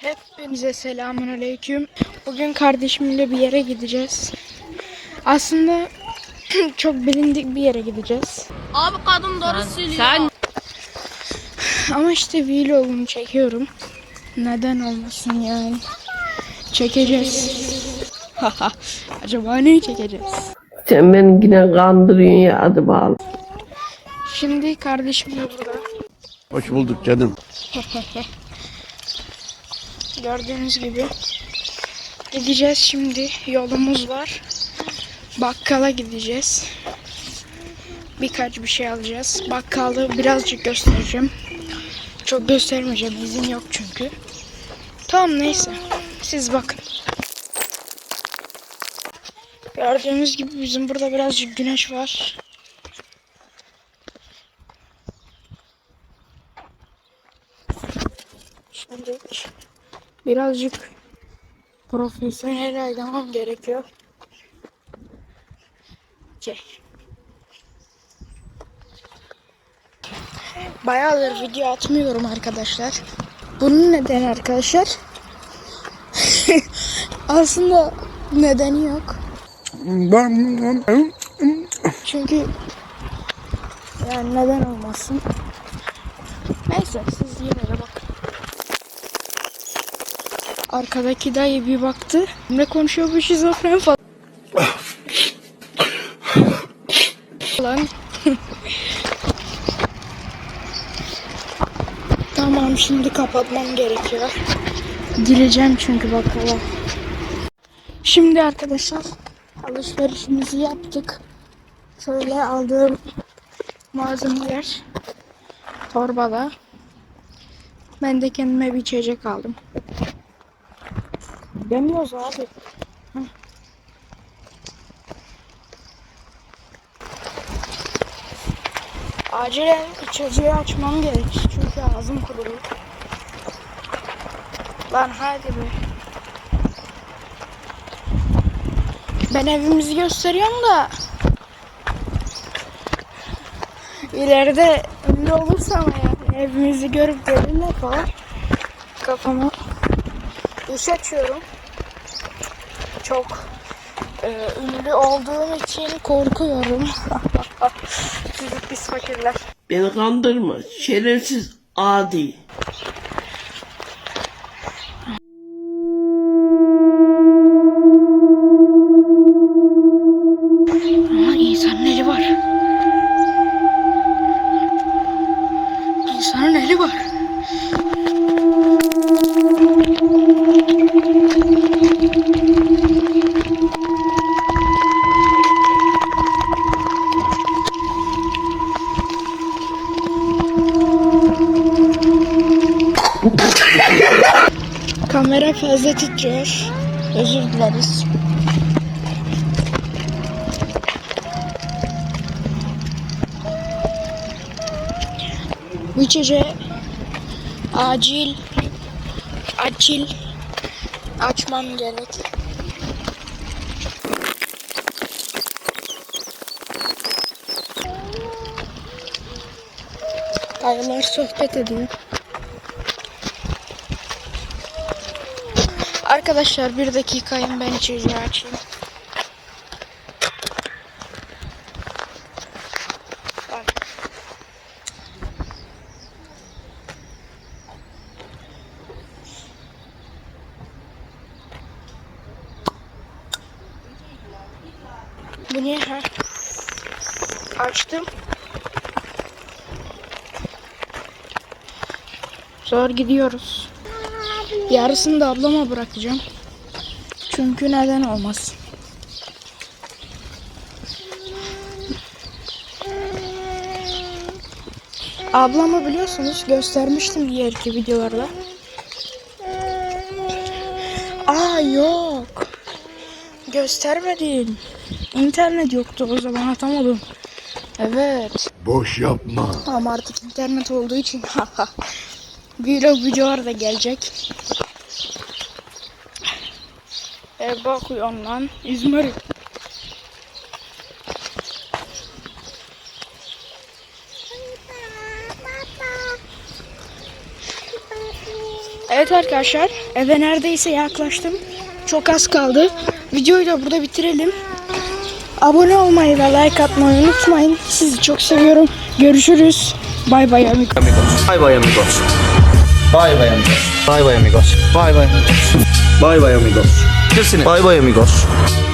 Hepinize selamun aleyküm. Bugün kardeşimle bir yere gideceğiz. Aslında çok bilindik bir yere gideceğiz. Abi kadın doğru söylüyor. Sen Ama işte vlog'umu çekiyorum. Neden olmasın yani. Çekeceğiz. Acaba neyi çekeceğiz? Sen beni yine kandırıyorsun ya hadi bağlı. Şimdi kardeşim de burada. Hoş bulduk canım. Gördüğünüz gibi gideceğiz şimdi. Yolumuz var. Bakkala gideceğiz. Birkaç bir şey alacağız. Bakkalı birazcık göstereceğim. Çok göstermeyeceğim. izin yok çünkü. Tamam neyse. Siz bakın. Gördüğünüz gibi bizim burada birazcık güneş var. Şimdi birazcık profesyonel oynamam gerekiyor. Okey. Bayağıdır video atmıyorum arkadaşlar. Bunun nedeni arkadaşlar. Aslında nedeni yok. Çünkü yani neden olmasın. Neyse siz yine de bakın. Arkadaki dayı bir baktı. Ne konuşuyor bu şizofren falan. Lan. tamam şimdi kapatmam gerekiyor. Gireceğim çünkü bakkala. Şimdi arkadaşlar alışverişimizi yaptık. Şöyle aldığım malzemeler torbada. Ben de kendime bir içecek aldım. Demiyoruz abi. Heh. Acilen içeceği açmam gerek çünkü ağzım kurulu. Lan hadi be. Ben evimizi gösteriyorum da ileride ünlü olursam yani evimizi görüp gelirler falan kafama iş açıyorum. Çok e, ünlü olduğum için korkuyorum. Çocuk pis fakirler. Beni kandırma şerefsiz adi. Kamera fazla titriyor. Özür dileriz. Bu içeceği acil acil açmam gerek. Dayılar sohbet ediyor. Arkadaşlar bir dakikayım ben içeceği açayım. Bu ne ha? Açtım. Zor gidiyoruz. Yarısını da ablama bırakacağım. Çünkü neden olmasın. Ablamı biliyorsunuz göstermiştim diğerki videolarda. Aa yok. Göstermedim. İnternet yoktu o zaman atamadım. Evet. Boş yapma. Ama artık internet olduğu için vlog videolar da gelecek. E bakıyorum lan İzmir. Evet arkadaşlar Eve neredeyse yaklaştım. Çok az kaldı. Videoyu da burada bitirelim. Abone olmayı ve like atmayı unutmayın. Sizi çok seviyorum. Görüşürüz. Bay bay amigos. Bye bye amigos. Bye bye amigos. Bye bye amigos. Bye bye amigos. Bye bye amigos. Bye bye amigos.